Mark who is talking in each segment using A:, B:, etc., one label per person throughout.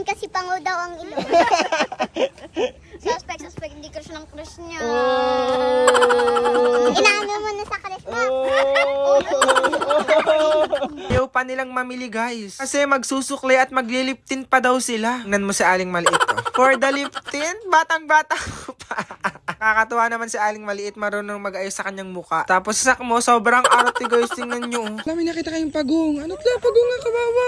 A: iniwan kasi pango daw ang ilong. suspect, suspect, hindi crush ng crush niya. Inaano mo na sa crush mo.
B: Ayaw pa nilang mamili guys. Kasi magsusukli at magliliptin pa daw sila. Tingnan mo si Aling Maliit oh. For the liptin, batang-bata pa. Kakatuwa naman si Aling Maliit, marunong mag-ayos sa kanyang muka. Tapos sak mo, sobrang arte guys, tingnan nyo. oh. Alam, may nakita kayong pagong. Ano to? Pagong nga kawawa.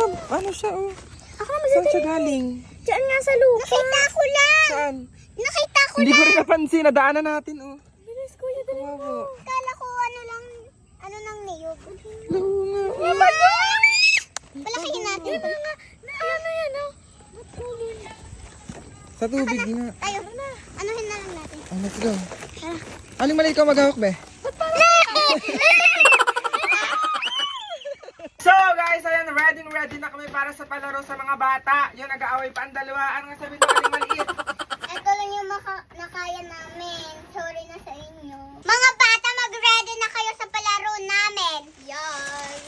A: Dali.
B: Ano? Siya oh?
A: Ako naman
B: Saan siya galing?
A: Diyan nga sa lupa. Nakita ko lang.
B: Saan?
A: Nakita ko
B: Hindi
A: lang.
B: ko rin napansin. Nadaanan natin oh.
A: Bilis, dali mo.
B: Kawawa.
A: Kala ko ano lang, ano nang niyog.
B: Oo nga. oh.
A: Palakihin natin. Ano nga? Ano yan, oh? Matulog.
B: Sa tubig nga.
A: Tayo. Anuhin na lang natin.
B: Oh, let's go. Aling Maliit ka maghawak be? So guys, ayan, ready ready na kami para sa palaro sa mga bata. Yun, nag-aaway pa ang dalawa. Ano nga sabi ng aling maliit?
A: Ito lang yung maka- nakaya namin. Sorry na sa inyo. Mga bata, mag-ready na kayo sa palaro namin. Yan.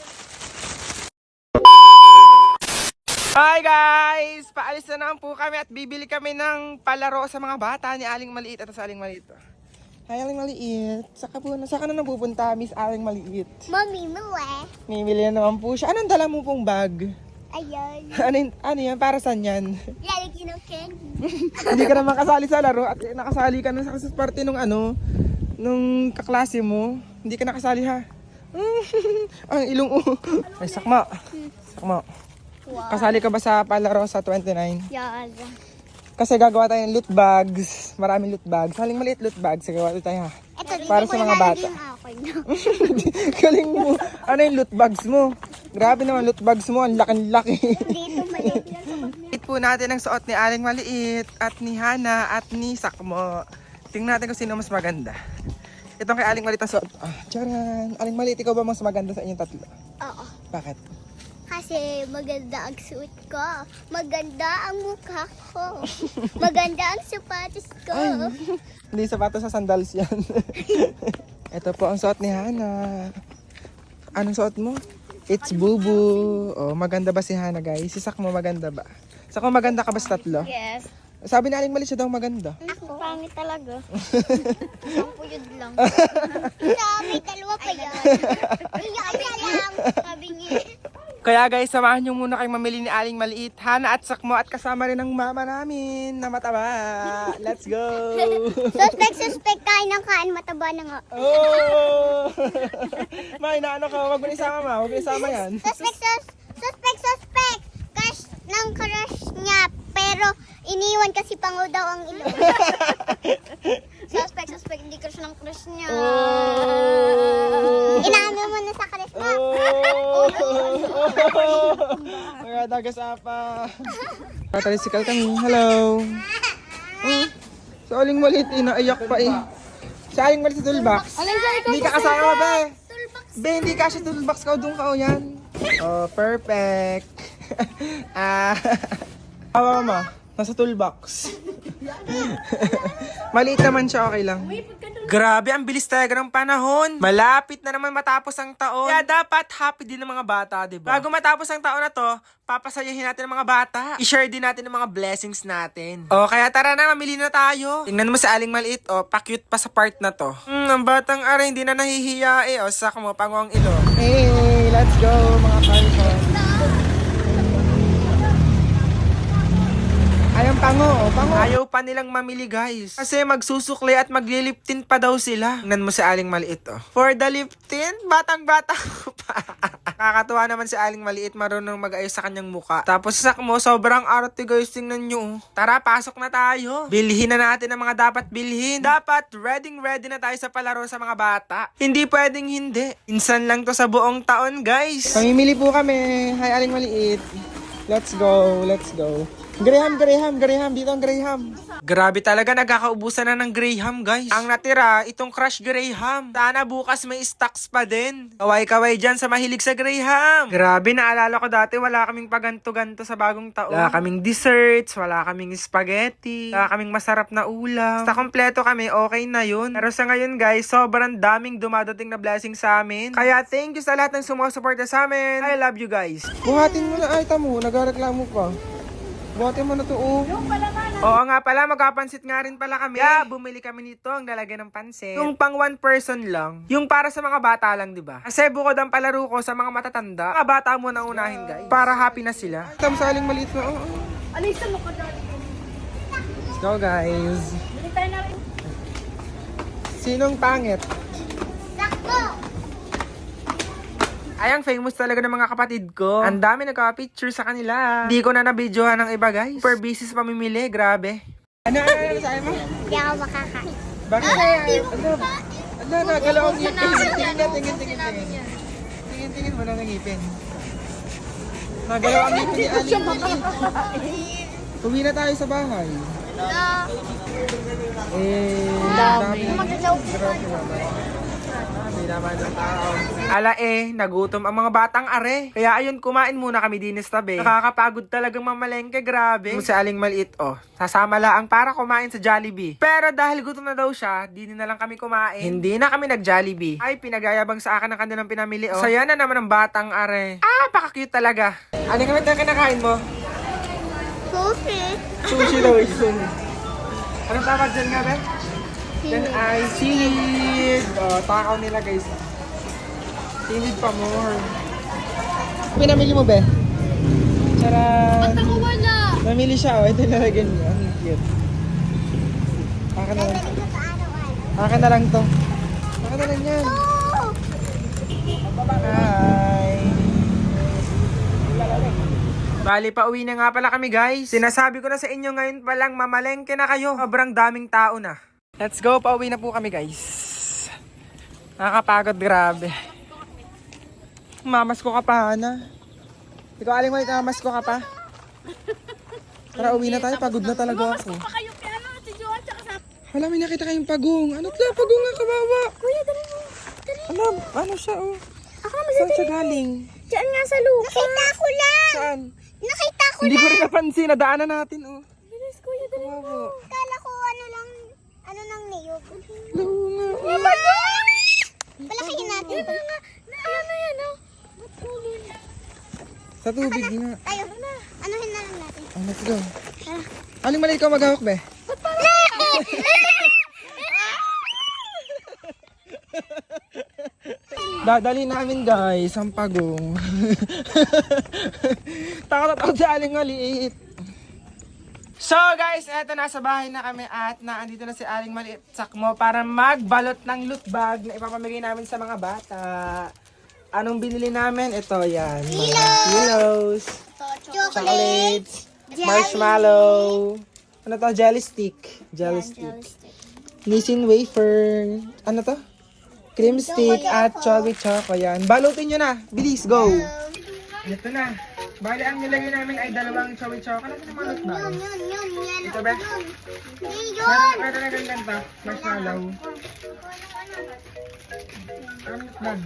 B: Hi guys! Paalis na naman po kami at bibili kami ng palaro sa mga bata ni Aling Maliit. Ito sa Aling Maliit. Hi Aling Maliit. Saka po, saka na napupunta, Miss Aling Maliit.
A: Mami mo eh.
B: Bibili na naman po siya. Anong dala mo pong bag?
A: Ayun.
B: ano, yun- ano yan? Para saan yan?
A: Lalagyan ng candy.
B: Hindi ka naman kasali sa laro at nakasali ka na sa sa parte nung ano, nung kaklase mo. Hindi ka nakasali ha. Ang ilong oh. Ay, sakma. Sakma.
A: Wow.
B: Kasali ka ba sa palaro sa 29?
A: Yan.
B: Kasi gagawa tayo ng loot bags. Maraming loot bags. Haling maliit loot bags. Gagawa tayo ha.
A: Ito,
B: Para sa mga bata. Galing mo. Ano yung loot bags mo? Grabe naman loot bags mo. Ang laki-laki. Ito po natin ang suot ni Aling Maliit at ni Hana at ni Sakmo. Tingnan natin kung sino mas maganda. Itong kay Aling Maliit ang suot. Ah, charan. Aling Maliit, ikaw ba mas maganda sa inyong tatlo?
A: Oo.
B: Bakit?
A: Kasi maganda ang suit ko. Maganda ang mukha ko. Maganda ang sapatos ko.
B: Hindi sapatos sa sandals yan. Ito po ang suot ni Hana. Anong suot mo? It's Bubu. Oh, maganda ba si Hana guys? Si Sakmo maganda ba? Sakmo maganda ka ba sa tatlo?
A: Yes.
B: Sabi ni Aling Maliit siya daw maganda.
A: Ako? Pangit talaga. Ang puyod lang. Sabi, dalawa pa yan. Iyak lang. Sabi niya.
B: Kaya guys, samahan nyo muna kayong mamili ni Aling Maliit, Hana at Sakmo at kasama rin ang mama namin na mataba. Let's go!
A: Suspect, suspect. Kain ng kain. Mataba na nga.
B: Oh! May na ano ka, wag mo na isama ma, wag mo na isama yan.
A: Suspect, sus, suspect, suspect. Crush ng crush niya. Pero iniwan kasi pango daw ang ilong. suspect, suspect. Hindi crush ng crush niya.
B: Oh!
A: Inaano mo na sa crush mo.
B: Oh! Mga dagas apa. Tatalisikal kami. Hello. Oh, sa aling maliit, inaiyak pa eh. Sa aling maliit sa toolbox. Hindi ka kasama ba? Be, hindi ka siya toolbox ka. Doon ka o yan. Oh, perfect. ah. Awa mama, nasa toolbox. Maliit naman siya, okay lang. Grabe, ang bilis talaga ng panahon. Malapit na naman matapos ang taon. Kaya dapat happy din ng mga bata, di ba? Bago matapos ang taon na to, papasayahin natin ang mga bata. I-share din natin ang mga blessings natin. O, kaya tara na, mamili na tayo. Tingnan mo si Aling Maliit, o, pa-cute pa sa part na to. Hmm, ang batang aray, hindi na nahihiya eh. O, pango ang ilo. Hey, let's go, mga kalkon. Pango, oh, pango. Ayaw pa nilang mamili, guys. Kasi magsusukli at magliliptin pa daw sila. Tingnan mo si Aling Maliit, oh. For the liptin, batang-bata pa. Kakatuwa naman si Aling Maliit, marunong mag-ayos sa kanyang muka. Tapos sak mo, sobrang arte, guys. Tingnan nyo, oh. Tara, pasok na tayo. Bilhin na natin ang mga dapat bilhin. Dapat ready-ready na tayo sa palaro sa mga bata. Hindi pwedeng hindi. Insan lang to sa buong taon, guys. Pamimili po kami. Hi, Aling Maliit. Let's go, let's go. Graham, Graham, Graham. Dito ang Graham. Grabe talaga, nagkakaubusan na ng Graham, guys. Ang natira, itong Crush Graham. Sana bukas may stocks pa din. Kaway-kaway dyan sa mahilig sa Graham. Grabe, naalala ko dati, wala kaming paganto-ganto sa bagong taon. Wala kaming desserts, wala kaming spaghetti, wala kaming masarap na ulam. Basta kompleto kami, okay na yun. Pero sa ngayon, guys, sobrang daming dumadating na blessing sa amin. Kaya thank you sa lahat ng sumusuporta sa amin. I love you guys. Buhatin mo na, ay tamo, nagreklamo pa. Buhatin mo na to, oh. Oo nga pala, magkapansit nga rin pala kami. Yeah, bumili kami nito ang lalagyan ng pansit. Yung pang one person lang. Yung para sa mga bata lang, di ba? Kasi bukod ang palaro ko sa mga matatanda, mga bata mo na unahin, guys. Para happy na sila. Tam saling maliit na, oo.
C: Alisa mo ka dali.
B: Let's go, guys.
C: Bili tayo na rin.
B: Sinong pangit?
A: Sakto!
B: Ay, ang famous talaga ng mga kapatid ko. Ang dami nagka-picture sa kanila. Hindi ko na nabidyohan ng iba, guys. Per business pamimili, grabe. Ano, ano, ano, sa'yo mo?
A: Hindi ako makakain.
B: Bakit? Ano? Ano, nagalaw ang ngipin. Tingin na, tingin, tingin, tingin. Tingin, tingin mo na ng ngipin. Nagalaw ang ngipin ni Aling. Uwi na tayo sa bahay. Eh, dami. Grabe naman. Dami naman ng tao. Ala eh, nagutom ang mga batang are. Kaya ayun, kumain muna kami din sa tabi. Nakakapagod talagang mamalengke, grabe. Kung si Aling maliit, oh, sasama laang para kumain sa Jollibee. Pero dahil gutom na daw siya, di na lang kami kumain. Hindi na kami nag-Jollibee. Ay, pinagayabang sa akin ang kanilang pinamili, oh. Saya na naman ang batang are. Ah, paka-cute talaga. Ano kami na kinakain mo?
A: Sushi.
B: Sushi daw, isun. Anong tawag dyan nga, Ben? Yan ay seaweed. Oh, takaw nila, guys. Seaweed pa more. Pinamili mo, be? Charan!
C: Ako wala.
B: Namili siya, oh. Ito nalagyan niya. Ang cute. Akin na lang. Akin na lang to. Akin na lang yan. Hi! Bali, pauwi na nga pala kami guys. Sinasabi ko na sa inyo ngayon pa lang, mamalengke na kayo. Sobrang daming tao na. Let's go, pauwi na po kami guys. Nakakapagod, grabe. Mamas ko ka pa, Hana. Ikaw, aling mo, mamas ko ka pa. Tara, uwi na tayo. Pagod na talaga ako. Hala, may nakita kayong pagong. Ano to? Pagong nga, kawawa.
A: Kuya, dali mo.
B: Ano? Ano siya, oh?
A: Ako na
B: Saan siya galing?
A: Diyan nga sa lupa. Nakita ko lang.
B: Saan?
A: Nakita ko
B: Hindi ko rin napansin. Nadaanan natin, oh.
A: Bilis, kuya, dali
B: Kawawa.
A: Kala lang, ano nang niyog.
B: Oh.
A: Palakihin natin. Ano nga, ano na yan, oh.
B: Sa tubig nga.
A: Tayo. Anuhin na lang natin.
B: Oh, let's go. Aling mali ikaw maghawak, be? Dadali namin guys, ang pagong. takot at takot si Aling maliit. So guys, eto nasa bahay na kami at naandito na si Aling Maliit Sakmo para magbalot ng loot bag na ipapamigay namin sa mga bata. Anong binili namin? Ito yan. Mga pillows,
A: Chocolate.
B: chocolates, marshmallow. Ano to? Jelly stick. Jelly stick. Nissin wafer. Ano to? Cream stick at chocolate choco. Yan. Balutin nyo na. Bilis, go. Ito na. Bali, ang nilagay namin ay dalawang choco. Ano naman loot bag?
A: Yun, yun, yun, yan.
B: Ito ba? Meron
A: yun.
B: meron na ganyan pa. Marshmallow. Bag?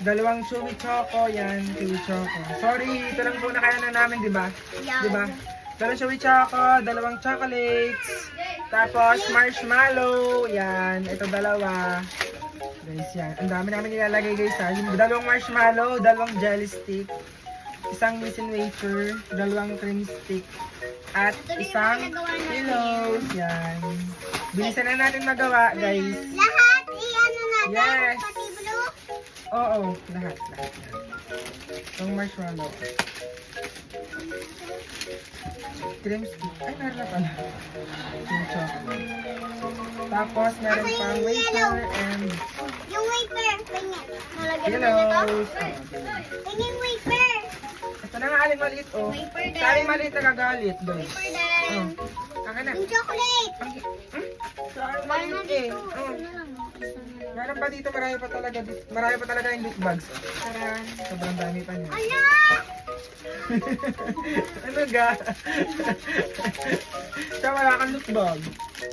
B: Dalawang chewy choco. Yan, chewy choco. Sorry, ito lang po na kaya na namin, di ba? Di ba? Dalawang chewy choco, dalawang chocolates, tapos marshmallow. Yan, ito dalawa. Guys, yan. Ang dami namin nilalagay guys ha. Yung dalawang marshmallow, dalawang jelly stick, isang missing wafer, dalawang cream stick, at isang pillows. Yan. Bilisan na natin magawa guys.
A: Lahat, i-ano natin.
B: Yes.
A: Pati blue.
B: Oo, lahat, lahat. Itong marshmallow. Cream stick. Ay, meron na pala. Yung chocolate. Tapos, meron
A: Ako yung
B: pang
A: yellow.
B: wafer and
A: Yung wafer. Ganyan. Malagyan mo na ito.
B: pillows. Oh,
A: Ganyan yung wafer.
B: Na nga aling maliit, oh.
A: Wafer
B: Sa aling maliit nagagalit, doon.
A: Wafer
B: Oh.
A: din.
B: Akin na.
A: Yung chocolate.
B: Ang- Hmm? Sa aling
A: Wala na
B: maliit, eh.
A: dito.
B: Oh.
A: Ano lang, oh.
B: Meron pa dito, marami pa talaga, marami pa talaga yung loot bags. oh. Taran! Sobrang dami pa niya.
A: Ala!
B: ano ga? Siya wala kang loot bag.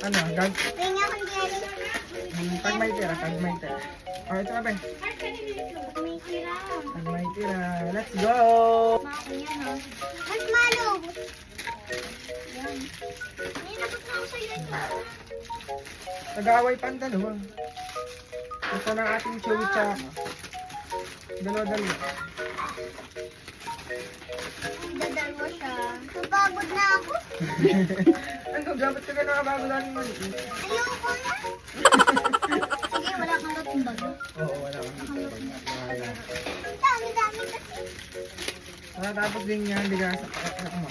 B: Ano, gag...
A: Tingnan akong jelly.
B: Pag may tira, pag may tira. Oh, ito ba? Pag may tira. Let's go!
A: Marshmallow. Yan. May nakot na ako sa'yo ito.
B: Nag-aaway pa ang dalawa. Ito na ating chewy chaka. Dalawa-dalawa.
A: Dadalwa siya. Napagod na ako.
B: dapat ka na nakabago lang maliit.
A: Ayoko na. Sige, wala kang lutong bago.
B: Oo, wala akong Wala.
A: Dami-dami kasi.
B: Matapos din yan, hindi ka sa pakak mo.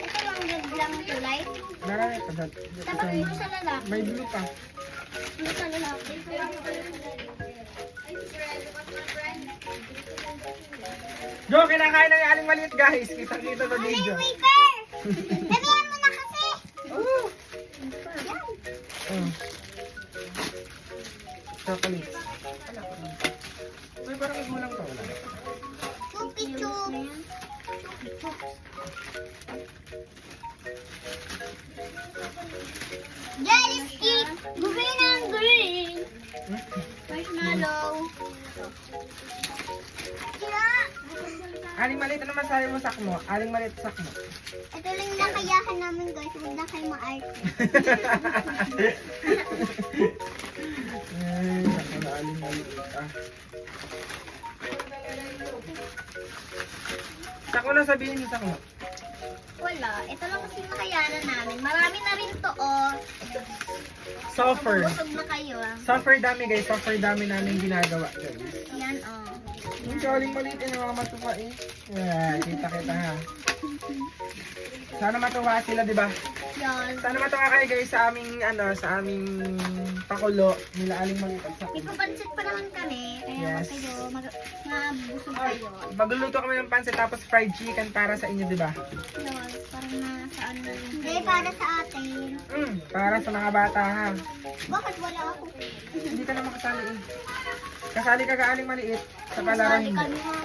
A: Ito lang biglang kulay.
B: Marami pa dati.
A: Tapos ito sa lalaki.
B: May blue pa.
A: Ito sa lalaki.
B: Jo, kinakain na ni Aling Maliit guys. Kitang-kita sa video.
A: yung wafer? Sabihan mo na kasi.
B: Oh. Chocolate. Uy, parang magulang pa wala.
A: Chupi chup. Jelly stick. Green and green. Marshmallow. Kira.
B: Aling Maliit, ano masabi mo sa mo? Aling Maliit sa mo.
A: Ito lang nakayahan namin guys. Huwag na kayo ma-art.
B: Ay, naku na Maliit ah. Sako sabihin mo sa mo.
A: Wala. Ito lang kasi nakayanan namin. Marami na rin to oh.
B: Suffer.
A: Busog na kayo ah.
B: Suffer dami guys, suffer dami namin ginagawa.
A: Yan oh.
B: Yung choling maliit yung mga matuwa eh. Yeah, kita kita ha. Sana matuwa sila, di ba?
A: Yan.
B: Sana matuwa kayo guys sa aming ano, sa aming pakulo nila aling maliit at sa
A: Ipapansit pa naman kami. Kaya
B: Yes.
A: kayo, mag mabusog kayo.
B: Magluluto kami ng pansit tapos fried chicken para sa inyo, di ba?
A: Yes, parang nasa ano na rin. Hindi, para sa atin.
B: Mm, para sa mga bata ha.
A: Bakit wala ako?
B: Hindi ka na makasali eh. Kasali ka ka aling maliit sa palaran.
A: Sali kami ha.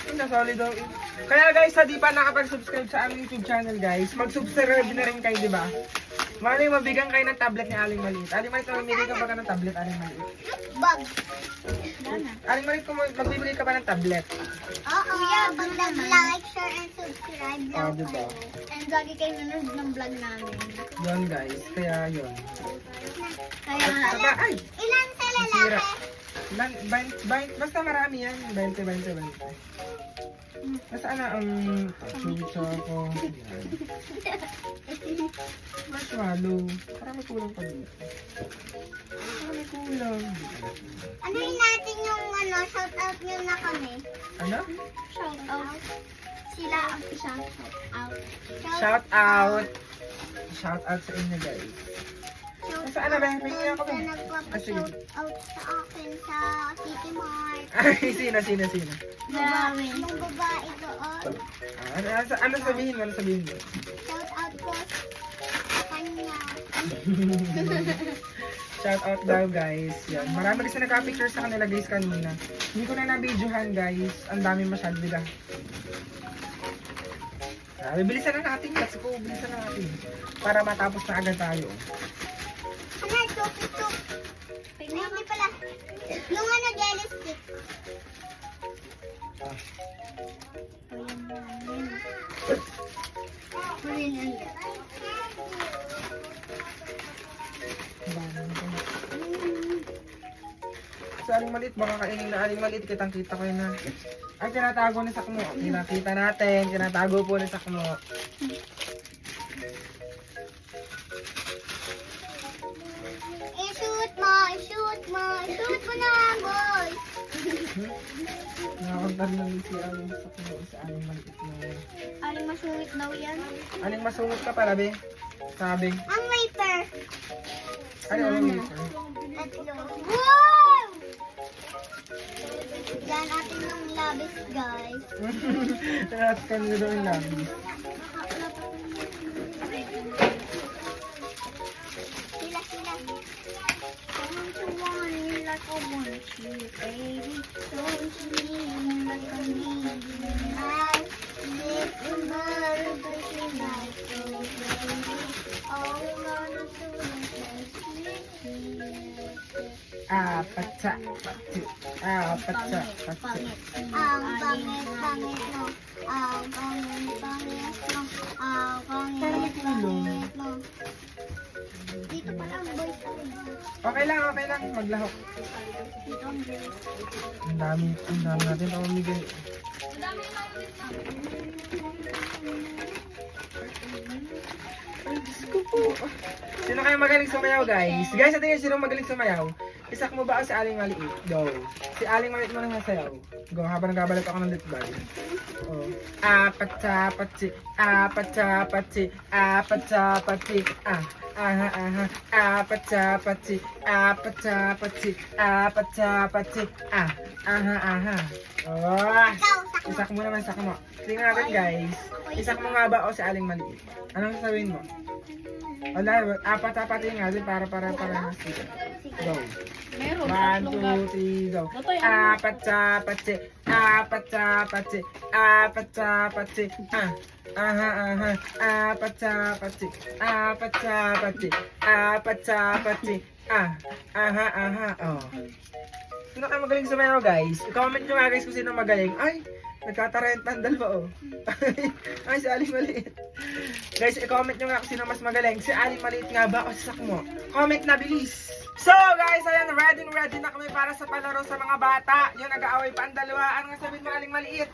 B: Hindi, solid daw eh. Kaya guys, sa di pa nakapag-subscribe sa aming YouTube channel guys, mag-subscribe na rin kayo, di ba? Mali, mabigyan kayo ng tablet ni Aling Maliit. Aling Maliit, mamimili ka ba ka ng tablet, Aling Maliit?
A: Bag.
B: Aling Maliit, kung mag- magbibili ka ba ng tablet?
A: Oo, yeah, pag nag-like, share, and subscribe
B: Oh,
A: lang
B: diba?
A: And lagi kayo nanonood ng vlog namin.
B: Yun guys, kaya yun.
A: Kaya,
B: Aba, ay!
A: ilan sa lalaki?
B: Lan, bain, bain, basta marami yan. 20, 20, 20. Nasaan na ang chucha ko? Marshmallow. Parang may kulang pa dito. Parang may kulang.
A: Ano yun natin yung ano, shout out nyo na kami.
B: Ano?
A: Shout out. Sila ang isang shout out.
B: Shout out. Shout out sa inyo guys.
A: Shout
B: Nasaan na ba? May
A: out
B: iyak ako
A: sa out akin sa City Mart.
B: Ay, sino, sino.
A: Yung babae doon.
B: Ah, Ano, ano, ano sabihin mo? Ano sabihin mo?
A: Shout out po sa kanya.
B: Shout out daw guys. Yan. Marami kasi naka-picture sa kanila guys kanina. Hindi ko na na-videohan guys. Ang dami masyado nila. Grabe, bilisan na natin. Let's go, bilisan na natin. Para matapos na agad tayo.
A: Ano, chupi chup. Hindi pala. Yung ano, jelly stick.
B: Ah.
A: Green and
B: Sa aling maliit, baka kainin na aling maliit. Kitang kita ko na. Ay, tinatago ni Sakmo. Kinakita natin. Tinatago po ni Sakmo.
A: Mo, i-shoot mo na, boy.
B: Nakakantar na si aling Sakmo. Sa aling maliit na.
A: Aling masuwit daw yan.
B: Aling masungot ka pala, be? Sabi.
A: Ang wafer.
B: Ano, ano, wafer?
A: Tatlo. Wow! Yan atin yung labis, guys.
B: Tinatap ka nyo doon lang. Apat sa pati. Apat sa pati.
A: Ang pangit, pangit mo. Ang pangit, pangit mo.
B: Okay lang, okay lang. Maglahok.
A: Ang
B: dami, ang dami natin pamamigay. Sino kayo magaling sumayaw, guys? Guys, sa tingin sino magaling sumayaw? Isak mo ba ako si Aling Maliit? Go. Si Aling Maliit mo na sasayaw. Go, habang nagabalik ako ng litbal. Oh. Apat sa patsi, apat sa patsi, apat sa patsi, ah. Aha, aha, apat sa patsi, apat sa patsi, apat sa patsi, ah. Aha, aha. Oh. Isak mo naman, isak mo. Tingnan natin, guys. Isak mo nga ba o si Aling Maliit? Anong sasabihin mo? Wala, apat-apatin nga din para para para mas sige. Go.
C: Meron.
B: One, two, three, go.
C: Yung ano?
B: Apat sa patsi, apat sa patsi, apat sa patsi, ah. Aha, aha, apat sa patsi, apat sa patsi, apat sa patsi, ah. Aha, aha, oh. Sino kayo magaling sumayaw, guys? I-comment nyo nga, guys, kung sino magaling. Ay, nagkatarenta ang dalawa, oh. Ay, si Ali maliit. Guys, i-comment nyo nga kung sino mas magaling. Si Ali maliit nga ba o si Sakmo? Comment na bilis! So guys, ayan, ready ready na kami para sa palaro sa mga bata. Yung nag-aaway pa ang dalawa. Ano nga sabihin mo, Aling maliit?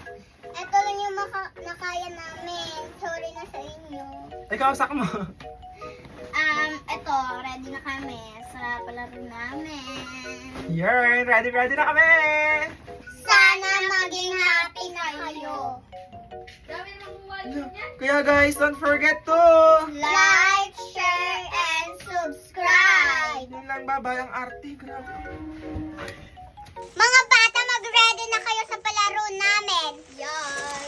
A: Ito lang yung maka- nakaya namin. Sorry na sa inyo.
B: Ikaw, Sakmo.
A: Um, ito, ready na kami sa palaro namin.
B: Yan, ready ready na kami!
A: Sana maging happy kayo.
B: Kaya guys, don't forget to
A: like, share, and subscribe.
B: Yun lang babay ang arte. Grabe. Mga bata, mag-ready na kayo sa palaro namin. Yay!